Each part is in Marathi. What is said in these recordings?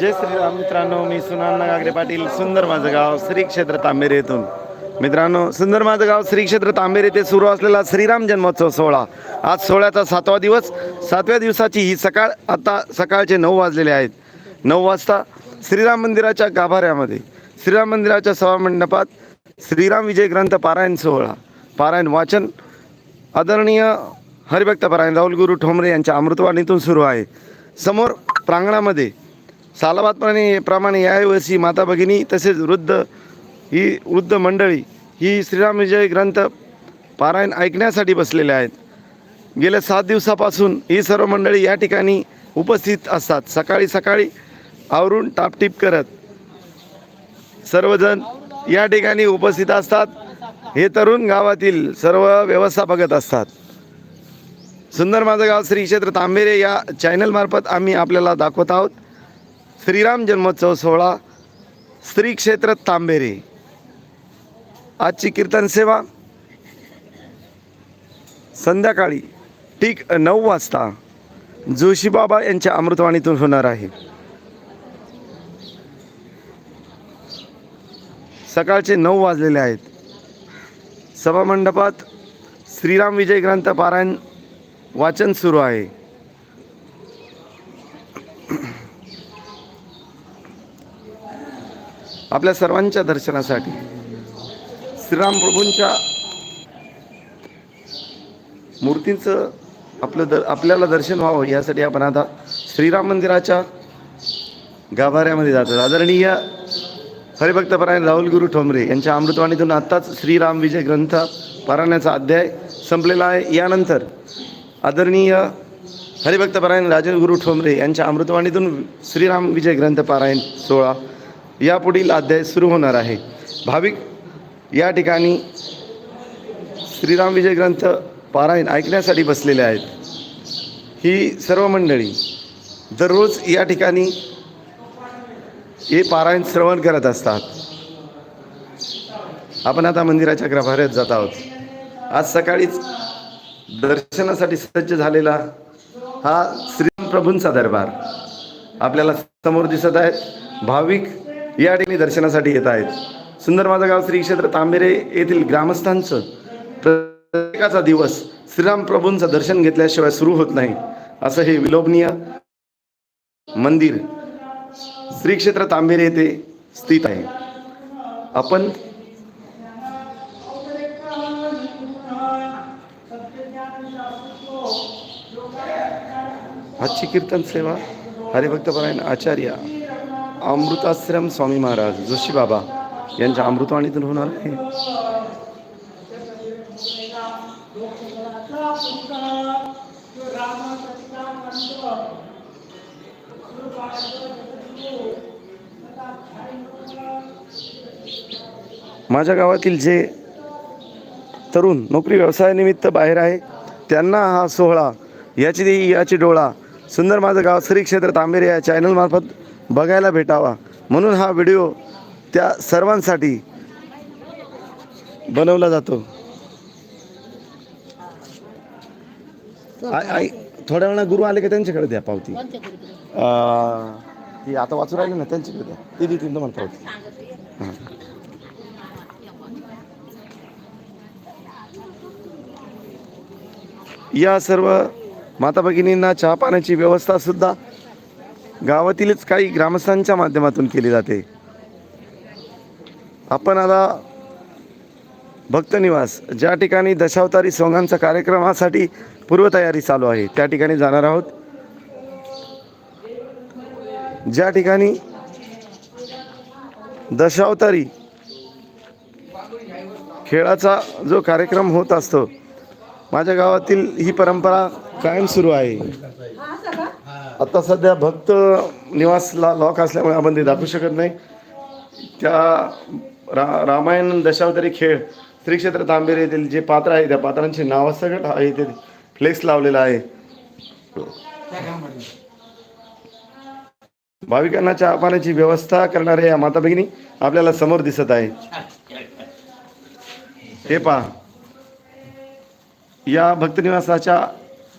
जय श्रीराम मित्रांनो मी सुनाना गागरे पाटील सुंदर माझं गाव श्री क्षेत्र तांबेरे येथून. मित्रांनो सुंदर माझं गाव श्री क्षेत्र तांबेरे येथे सुरू असलेला श्रीराम जन्मोत्सव सोहळा. आज सोहळ्याचा सातवा दिवस सातव्या दिवसाची ही सकाळ आता सकाळचे नऊ वाजलेले आहेत. नऊ वाजता श्रीराम मंदिराच्या गाभाऱ्यामध्ये श्रीराम मंदिराच्या सभामंडपात श्रीराम विजय ग्रंथ पारायण सोहळा. पारायण वाचन आदरणीय हरिभक्त पारायण राहुल गुरु ठोंबरे यांच्या अमृतवाणीतून सुरू आहे. समोर प्रांगणामध्ये सालाबादप्रमाणे प्रमाणे यावर्षी माता भगिनी तसेच वृद्ध ही वृद्ध मंडळी ही श्रीराम विजय ग्रंथ पारायण ऐकण्यासाठी बसलेले आहेत. गेल्या सात दिवसापासून ही सर्व मंडळी या ठिकाणी उपस्थित असतात. सकाळी सकाळी आवरून टापटीप करत सर्वजण या ठिकाणी उपस्थित असतात. हे तरुण गावातील सर्व व्यवस्था बघत असतात. सुंदर माझं गाव श्री क्षेत्र तांबेरे या चॅनलमार्फत आम्ही आपल्याला दाखवत आहोत. श्रीराम जन्मोत्सव सोहळा श्री क्षेत्र तांबेरे. आजची कीर्तन सेवा संध्याकाळी ठीक नऊ वाजता जोशीबाबा यांच्या अमृतवाणीतून होणार आहे. सकाळचे नऊ वाजलेले आहेत. सभामंडपात श्रीराम विजय ग्रंथ पारायण वाचन सुरू आहे. आपल्या सर्वांच्या दर्शनासाठी. श्रीराम प्रभूंच्या मूर्तींचं आपलं दर आपल्याला दर्शन व्हावं यासाठी आपण आता श्रीराम मंदिराच्या गाभाऱ्यामध्ये जातो आदरणीय हरिभक्तपरायण राहुल गुरु ठोंबरे यांच्या अमृतवाणीतून आत्ताच श्रीराम विजय ग्रंथ पारायणाचा अध्याय संपलेला आहे. यानंतर आदरणीय हरिभक्तपरायण राजन गुरु ठोंबरे यांच्या अमृतवाणीतून श्रीराम विजय ग्रंथ पारायण सोहळा यापुढील अध्याय सुरू होणार आहे. भाविक या ठिकाणी श्रीराम विजय ग्रंथ पारायण ऐकण्यासाठी बसलेले आहेत. ही सर्व मंडळी दररोज या ठिकाणी हे पारायण श्रवण करत असतात. आपण आता मंदिराच्या ग्रभाऱ्यात जात आहोत. आज सकाळीच दर्शनासाठी सज्ज झालेला हा श्रीराम प्रभूंचा दरबार आपल्याला समोर दिसत आहेत. भाविक या ठिकाणी दर्शनासाठी येत आहेत. सुंदर माझं गाव श्री क्षेत्र तांबेरे येथील ग्रामस्थांचं प्रत्येकाचा दिवस श्रीराम प्रभूंचं दर्शन घेतल्याशिवाय सुरू होत नाही असं हे विलोभनीय मंदिर श्री क्षेत्र तांबेरे येथे स्थित आहे. आपण आजची कीर्तन सेवा हरिभक्तपरायण आचार्य अमृताश्रम स्वामी महाराज जोशी बाबा यांच्या अमृतवाणीतून होणार आहे. माझ्या गावातील जे तरुण नोकरी व्यवसायानिमित्त बाहेर आहे त्यांना हा सोहळा याची याची डोळा सुंदर माझं गाव श्री क्षेत्र तांबेरे या चॅनलमार्फत बघायला भेटावा. म्हणून हा व्हिडिओ त्या सर्वांसाठी बनवला जातो. थोड्या वेळा गुरु आले की त्यांच्याकडे द्या पावती? अं, ती आता वाचू राहिली ना त्यांच्याकडे द्या. ती देतील तुम्हाला पावती. या सर्व माता भगिनींना चहा पाण्याची व्यवस्था सुद्धा गावातीलच काही ग्रामस्थांच्या माध्यमातून केली जाते. आपण आता भक्तनिवास ज्या ठिकाणी दशावतारी सोंगांचा कार्यक्रमासाठी पूर्वतयारी चालू आहे त्या ठिकाणी जाणार आहोत. ज्या ठिकाणी दशावतारी खेळाचा जो कार्यक्रम होत असतो माझ्या गावातील ही परंपरा कायम सुरू आहे. आता सध्या भक्त निवासला लॉक असल्यामुळे आपण ते दाखवू शकत नाही. त्या रा रामायण दशावतारी खेळ श्रीक्षेत्र तांबेर तांबेरे येथील जे पात्र आहे त्या पात्रांची नावं सगळं आहे ते फ्लेक्स लावलेला आहे. भाविकांना चहा पाण्याची व्यवस्था करणाऱ्या या माता भगिनी आपल्याला समोर दिसत आहे. हे पहा. या भक्तनिवासाच्या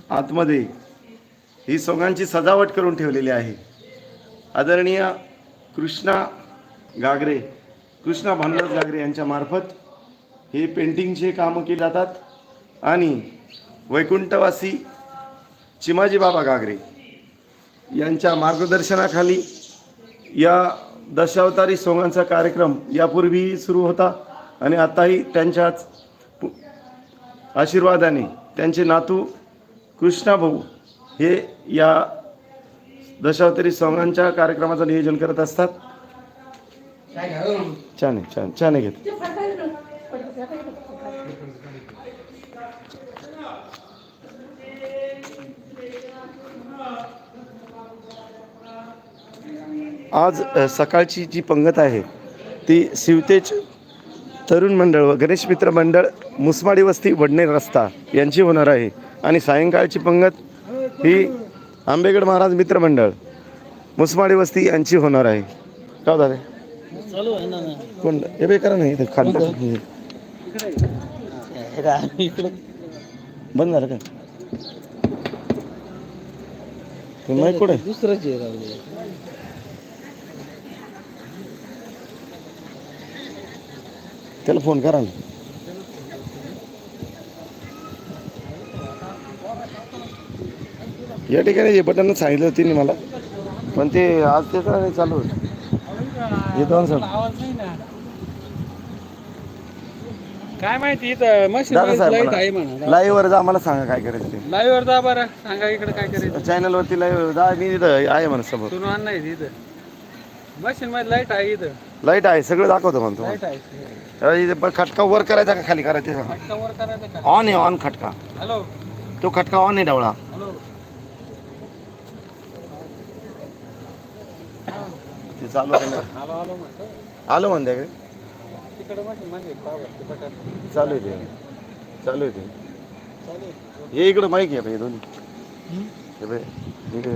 आतमध्ये ही सोंगांची सजावट करून ठेवलेली आहे. आदरणीय कृष्णा गागरे कृष्णा भानुदास गागरे यांच्या मार्फत हे पेंटिंगचे कामं केली जातात आणि वैकुंठवासी चिमाजी बाबा गागरे यांच्या मार्गदर्शनाखाली या दशावतारी सोंगांचा कार्यक्रम यापूर्वीही सुरू होता आणि आताही त्यांच्याच आशीर्वादाने त्यांचे नातू कृष्णा भाऊ हे या दशावतारी सौरांच्या कार्यक्रमाचं नियोजन करत असतात. छान आहे छान छान आहे घेत. आज सकाळची जी पंगत आहे ती शिवतेज तरुण मंडळ व गणेश मित्र मंडळ मुसमाडी वस्ती वडणे रस्ता यांची होणार आहे. आणि सायंकाळची पंगत ही आंबेगड महाराज मित्र मंडळ. मुसमाडी वस्ती यांची होणार आहे. का हो आहे ना कोण? हे बे करा नाही इथं बंद झालं का? माईक कुठे? दुसरंच त्याला फोन करा ना. या ठिकाणी हे बटन सांगितलं होती तिने मला. पण ते आज ते नाही चालू येतो सर. काय माहिती इथं मशीन लाईव्ह वर जा मला सांगा काय करायचं ते. लाईव्ह वर जा बरं. सांगा इकडे काय करायचं. चॅनल वरती लाईव्ह जा. मी तिथं आहे म्हणा समोर. आण नाही इथं. मशीन मध्ये लाइट आहे इथं. लाइट आहे सगळं दाखवतो म्हणतो. लाइट आहे खटका वर करायचा का खाली करायचा? ऑन आहे ऑन खटका. हॅलो तो खटका ऑन आहे डवळा. हॅलो ते चालू आहे ना. आलो आलो म्हणतो. आलो म्हणते का? तिकडे मशीन मध्ये पावर ते बटन चालू आहे ते. चालू आहे ते. हे इकडं माहिती आहे हे दोन्ही. हे बघ, इकडे.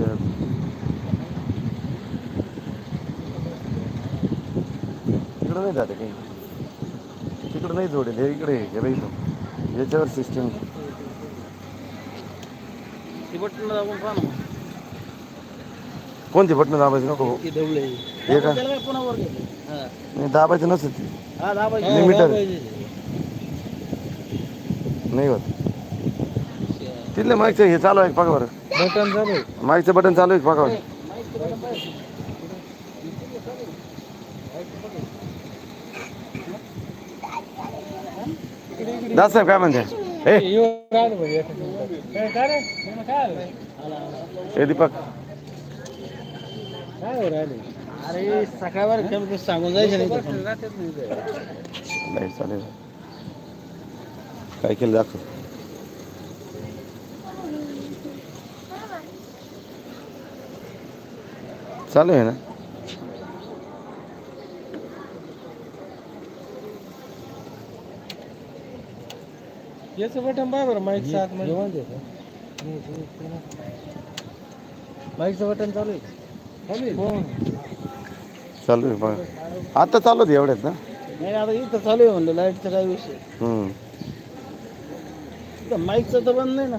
इकडं नाही जाते काही. तिकडं नाही जोडेल हे इकडे आहे, हे बघ इथं. याच्यावर सिस्टम ते बटन दाबून पहा ना. कोणती बटणं दाबायची नको? ती डबले हे का? त्याला काय पुन्हा वर गेले हा. नाही दाबायचं नसतं ती. हा दाबायची. Limiter. दाबायची. नाही होत. तिथलं मागचं हे चालू आहे बरं बटन चालू आहे. मागचं बटन चालू आहे बरं दास साहेब काय म्हणते? हे राहिलं. काय काय आला. हे दीपक. काय हो राहिले? अरे सकाळवर कमी सांगून जायचं नाही तर. चालेल. काय केलं दाखव. चालू आहे ना? याचं बटन बाय बरं माईक सात मध्ये माईकचं बटन चालू आहे. चालू आहे हो. बघा. आता चालू होते एवढ्यात ना? नाही आता इथं चालू आहे म्हणलं लाईटचा काय विषय? हम्म. इथं माईकचं तर बंद नाही ना.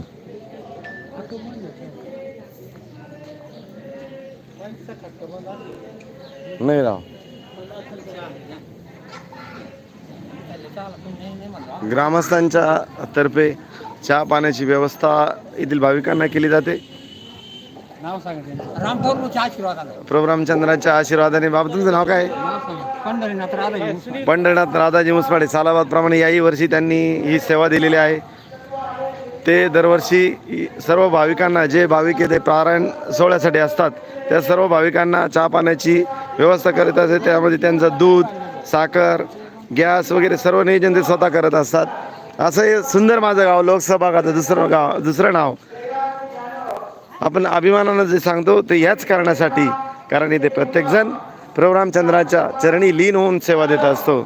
नाही राव. ग्रामस्थांच्या तर्फे चहा पाण्याची व्यवस्था येथील भाविकांना केली जाते. नाव सांगा प्रभू रामचंद्राच्या आशीर्वादाने बाबा तुमचं नाव काय? नाव सांगा. पंढरीनाथ राधा पंढरनाथ राधाजी मुसपाडे. सालाबादप्रमाणे याही वर्षी त्यांनी ही सेवा दिलेली आहे. ते दरवर्षी सर्व भाविकांना जे भाविक येथे पारायण सोहळ्यासाठी असतात त्या सर्व भाविकांना चहा पाण्याची व्यवस्था करत असते. त्यामध्ये त्यांचं दूध साखर गॅस वगैरे सर्व नियोजन ते स्वतः करत असतात. असं हे सुंदर माझं गाव लोकसभा गावाचं दुसरं गाव दुसरं नाव. आपण अभिमानानं जे सांगतो ते ह्याच कारणासाठी कारण इथे प्रत्येकजण प्रभू रामचंद्राच्या चरणी लीन होऊन सेवा देत असतो.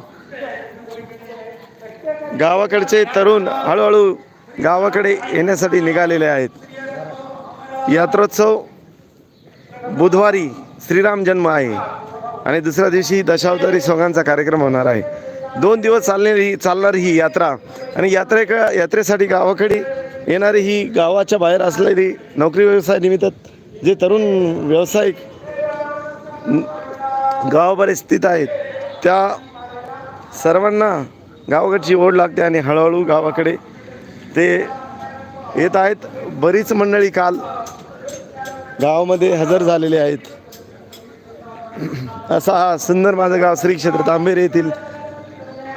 गावाकडचे तरुण हळूहळू गावाकडे येण्यासाठी निघालेले आहेत. यात्रोत्सव बुधवारी श्रीराम जन्म आहे आणि दुसऱ्या दिवशी दशावतारी सोंगांचा कार्यक्रम होणार आहे. दोन दिवस चालणारी चालणारी ही यात्रा आणि यात्रेक यात्रेसाठी गावाकडे येणारी ही गावाच्या बाहेर असलेली नोकरी व्यवसाय निमित्त जे तरुण व्यावसायिक गावाबाहेर स्थित आहेत त्या सर्वांना गावाकडची ओढ लागते आणि हळूहळू गावाकडे ते येत आहेत. बरीच मंडळी काल गावामध्ये हजर झालेले आहेत. असा हा सुंदर माझं गाव श्री क्षेत्र तांबेरे येथील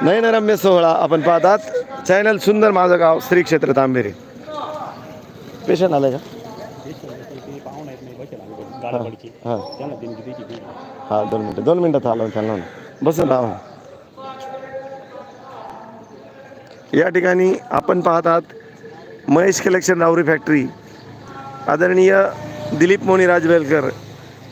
नयनरम्य सोहळा आपण पाहतात. चॅनल सुंदर माझं गाव श्री क्षेत्र तांबेरे. पेशंट आलं का? हां. हां दोन मिनटं दोन मिनटात आलो त्यांना. बसून राहा. या ठिकाणी आपण पाहतात महेश कलेक्शन रावरी फॅक्टरी. आदरणीय दिलीप मोनी राजवेलकर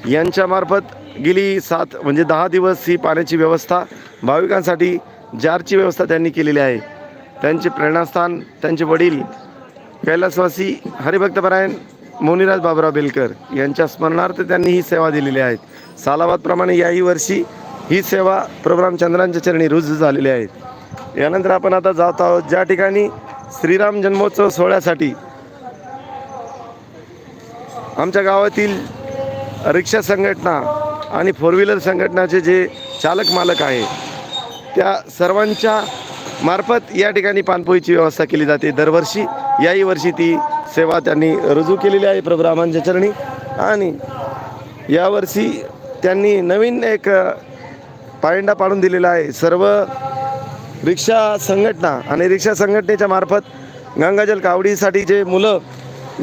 यांच्यामार्फत गेली सात म्हणजे दहा दिवस ही पाण्याची व्यवस्था भाविकांसाठी जारची व्यवस्था त्यांनी केलेली आहे. त्यांचे प्रेरणास्थान त्यांचे वडील कैलासवासी हरिभक्तपरायण मोनीराज बाबराव बेलकर यांच्या स्मरणार्थ त्यांनी ही सेवा दिलेली आहे. सालावादप्रमाणे याही वर्षी ही सेवा प्रभू चंद्रांच्या चरणी रुजू झालेली आहेत यानंतर आपण आता जात आहोत ज्या ठिकाणी श्रीराम जन्मोत्सव सोहळ्यासाठी आमच्या गावातील रिक्षा संघटना आणि फोर व्हीलर संघटनाचे जे चालक मालक आहे त्या सर्वांच्या मार्फत या ठिकाणी पाणपोईची व्यवस्था केली जाते. दरवर्षी याही वर्षी ती सेवा त्यांनी रुजू केलेली आहे प्रभू रामांच्या चरणी. आणि यावर्षी त्यांनी नवीन एक पायंडा पाडून दिलेला आहे. सर्व रिक्षा संघटना आणि रिक्षा संघटनेच्या मार्फत गंगाजल कावडीसाठी जे मुलं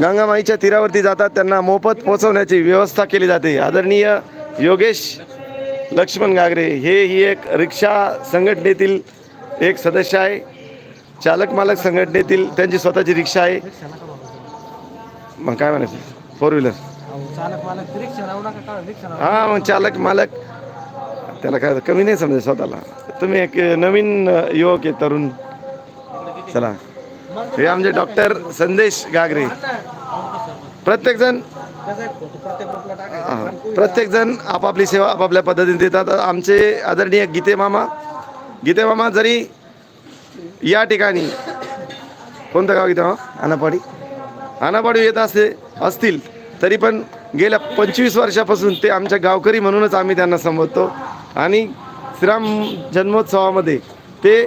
गंगामाईच्या तीरावरती जातात त्यांना मोफत पोचवण्याची व्यवस्था केली जाते. आदरणीय योगेश लक्ष्मण गागरे हे ही एक रिक्षा संघटनेतील एक सदस्य आहे. चालक मालक संघटनेतील त्यांची स्वतःची रिक्षा आहे. मग काय म्हणायचं? फोर व्हीलर हा हां मग चालक मालक. त्याला काय कमी नाही समजा स्वतःला. तुम्ही एक नवीन युवक आहे तरुण. चला. हे आमचे डॉक्टर संदेश गागरे. प्रत्येकजण प्रत्येक जण प्रत्येक हां, प्रत्येकजण आपापली सेवा आपापल्या पद्धतीने देतात. आमचे आदरणीय गीते मामा गीते मामा जरी या ठिकाणी कोणतं गाव गीते मामा आनापाडी. आनापाडी येत असते असतील. तरी पण गेल्या पंचवीस वर्षापासून ते आमच्या गावकरी म्हणूनच आम्ही त्यांना संबोधतो. आणि श्रीराम जन्मोत्सवामध्ये ते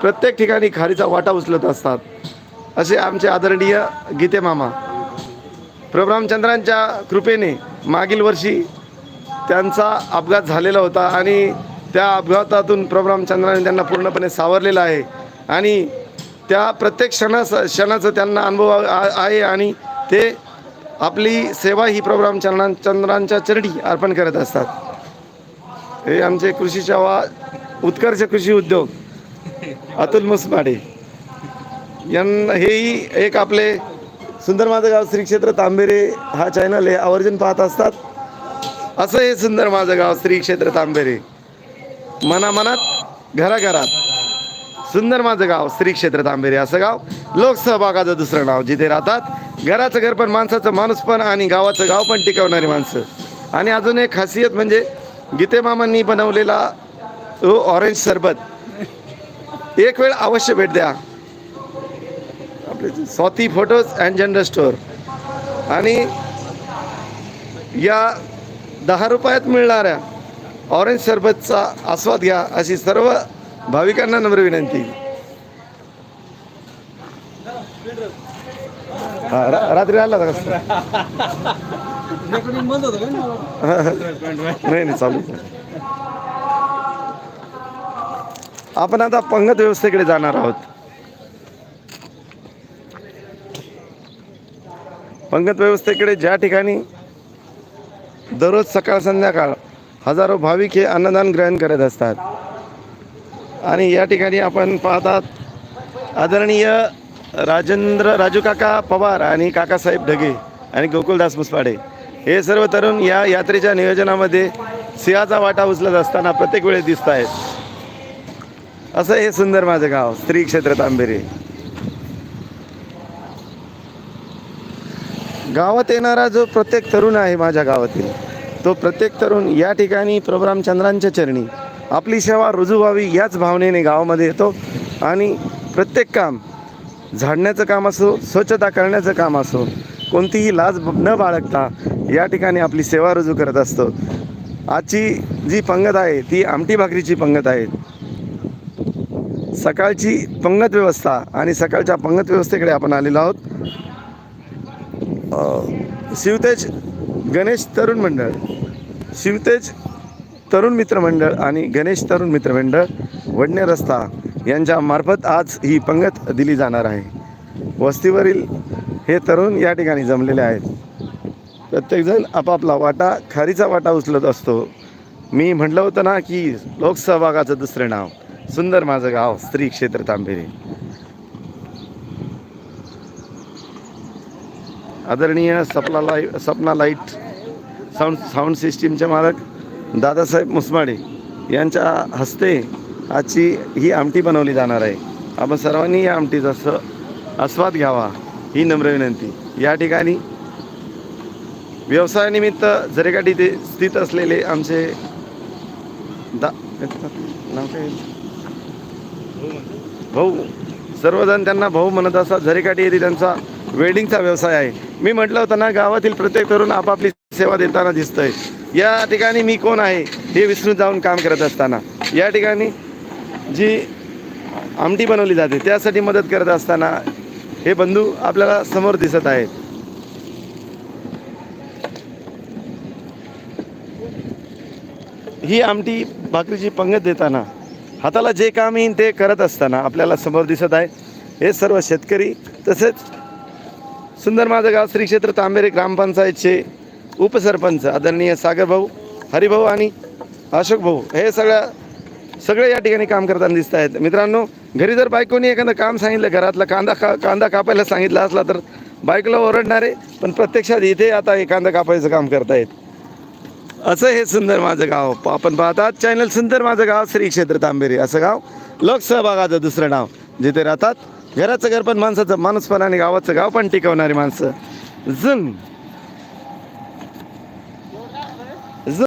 प्रत्येक ठिकाणी खारीचा वाटा उचलत असतात. असे आमचे आदरणीय गीते मामा. प्रभू रामचंद्रांच्या कृपेने मागील वर्षी त्यांचा अपघात झालेला होता आणि त्या अपघातातून प्रभू रामचंद्राने त्यांना पूर्णपणे सावरलेलं आहे. आणि त्या प्रत्येक क्षणाचा क्षणाचं त्यांना अनुभव आ- आहे आणि ते आपली सेवा ही प्रभू रामचंद्रां चंद्रांच्या चरडी अर्पण करत असतात. हे आमचे कृषी सेवा उत्कर्ष कृषी उद्योग अतुल मुसमाडे. यांना हेही एक आपले सुंदर माझं गाव श्री क्षेत्र तांबेरे हा चॅनल हे आवर्जून पाहत असतात. असं हे सुंदर माझं गाव श्री क्षेत्र तांबेरे. मनामनात घराघरात. सुंदर माझं गाव श्री क्षेत्र तांबेरे असं गाव. लोकसहभागाचं दुसरं नाव जिथे राहतात. घराचं घर पण माणसाचं माणूस पण आणि गावाचं गाव पण टिकवणारी माणसं. आणि अजून एक खासियत म्हणजे गीते मामांनी बनवलेला तो ऑरेंज सरबत. एक वेळ अवश्य भेट द्या. आपले Swati photos and general store आणि या दहा रुपयात मिळणाऱ्या ऑरेंज सरबतचा आस्वाद घ्या अशी सर्व भाविकांना नम्र विनंती. हा, रा- रात्री आला होता कसं का? नाही नाही चालू आपण आता पंगत व्यवस्थेकडे जाणार आहोत. पंगत व्यवस्थेकडे ज्या ठिकाणी दररोज सकाळ संध्याकाळ हजारो भाविक हे अन्नदान ग्रहण करत असतात. आणि या ठिकाणी आपण पाहतात आदरणीय राजेंद्र राजू काका पवार आणि काकासाहेब ढगे आणि गोकुलदास मुसपाडे. हे सर्व तरुण या यात्रेच्या नियोजनामध्ये सिंहाचा वाटा उचलत असताना प्रत्येक वेळेस दिसत आहेत. असं हे सुंदर माझं गाव स्त्री क्षेत्र तांबेरे. गावात येणारा जो प्रत्येक तरुण आहे माझ्या गावातील तो प्रत्येक तरुण या ठिकाणी प्रभुरामचंद्रांच्या चरणी आपली सेवा रुजू व्हावी याच भावनेने गावामध्ये येतो. आणि प्रत्येक काम झाडण्याचं काम असो स्वच्छता करण्याचं काम असो कोणतीही लाज न बाळगता या ठिकाणी आपली सेवा रुजू करत असतो. आजची जी पंगत आहे ती आमटी भाकरीची पंगत आहे. सकाळची पंगत व्यवस्था आणि सकाळच्या पंगत व्यवस्थेकडे आपण आलेलो आहोत. शिवतेज गणेश तरुण मंडळ. शिवतेज तरुण मित्रमंडळ आणि गणेश तरुण मित्रमंडळ वडणे रस्ता यांच्या मार्फत आज ही पंगत दिली जाणार आहे. वस्तीवरील हे तरुण या ठिकाणी जमलेले आहेत. प्रत्येकजण आपापला वाटा खारीचा वाटा उचलत असतो. मी म्हटलं होतं ना की लोकसहभागाचं दुसरं नाव सुंदर माझं गाव स्त्री क्षेत्र तांबेरे. आदरणीय Sapna light Sapna light sound sound सिस्टीमचे मालक दादासाहेब मुसमाडे यांच्या हस्ते आजची ही आमटी बनवली जाणार आहे. आपण सर्वांनी या आमटीचा स आस्वाद घ्यावा ही नम्र विनंती. या ठिकाणी व्यवसायानिमित्त झरेकाठी ते स्थित असलेले आमचे दा नाव काय? भाऊ. सर्वजण त्यांना भाऊ म्हणत असतात झरेकाठी येथे त्यांचा वेल्डिंगचा व्यवसाय आहे. मी म्हटलं होतं ना गावातील प्रत्येक तरुण आपापली सेवा देताना दिसतंय. या ठिकाणी मी कोण आहे हे विसरून जाऊन काम करत असताना. या ठिकाणी जी आमटी बनवली जाते त्यासाठी मदत करत असताना हे बंधू आपल्याला समोर दिसत आहेत. ही आमटी भाकरीची पंगत देताना हाताला जे काम येईन ते करत असताना आपल्याला समोर दिसत आहे. हे सर्व शेतकरी तसेच सुंदर माझं गाव श्री क्षेत्र तांबेरे ग्रामपंचायतचे उपसरपंच आदरणीय सागर भाऊ हरिभाऊ आणि अशोक भाऊ हे सगळ्या सगळे या ठिकाणी काम करताना दिसत आहेत. मित्रांनो घरी जर बायकोनी एखादं काम सांगितलं घरातला कांदा का कांदा कापायला सांगितला असला तर बायकोला ओरडणारे पण प्रत्यक्षात इथे आता हे कांदा कापायचं काम करतायत. असं हे सुंदर माझं गाव. आपण पाहतात चॅनल सुंदर माझं गाव श्री क्षेत्र तांबेरी. असं गाव लोकसहभागाचं दुसरं नाव. जिथे राहतात घराचं घर पण माणसाचं माणूसपण आणि गावाचं गाव पण टिकवणारी माणसं. जण